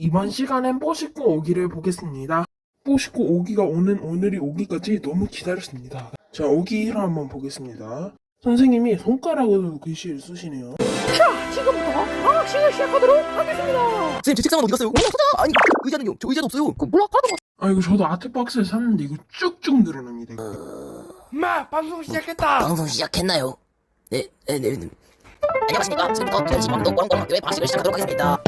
이번 시간엔 뽀식고 오기를 보겠습니다. 뽀식고 오기가 오는 오늘이 오기까지 너무 기다렸습니다. 자, 오기 1화 한번 보겠습니다. 선생님이 손가락으로 글씨를 쓰시네요. 자, 지금부터 방학식을 시작하도록 하겠습니다. 선생님 제 책상은 어디 갔어요? 아니 의자는요? 저 의자도 없어요. 그 몰라 까도 아, 이거 저도 아트박스에 샀는데 이거 쭉쭉 늘어납니다. 이거. 마 방송 시작했다. 방송 시작했나요? 네, 네, 네. 네. 안녕하십니까. 지금부터 전시방도 꽝꽝학교의 방식을 시작하도록 하겠습니다.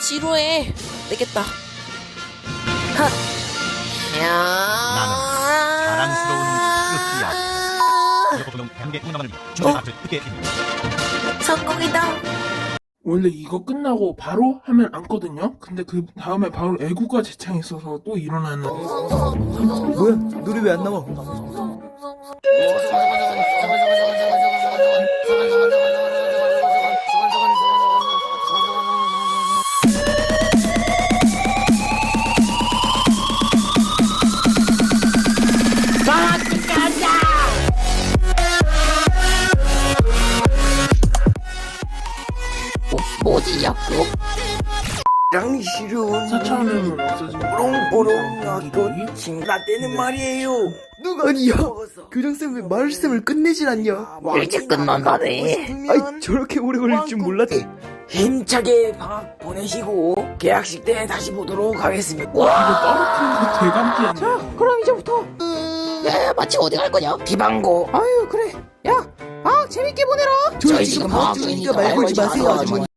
지루해 되겠다 하. 야. 자랑스러운 한개 듣게 성공이다 원래 이거 끝나고 바로 하면 안거든요. 근데 그 다음에 바로 애구가 재창이 있어서 또 일어나는. 뭐야? 노래 왜 안 나와? 약속 랑 싫은 사차하면 없어지고. 뽀롱뽀롱 나도 친구나 때는 말이에요. 누가 아니야? 교장쌤 왜 말씀을 끝내질 않냐? 일찍 끝난다네 아이 저렇게 오래 걸릴 줄 몰랐지. 힘차게 방학 보내시고 계약식 때 다시 보도록 하겠습니다. 이거 떨어뜨리는 거 대감기였네. 그럼 이제부터 야 마치 어디 갈 거냐 비방고 아유 그래 야아 재밌게 보내라 저희 지금 방학 중이니까 말 걸지 마세요 아주머니.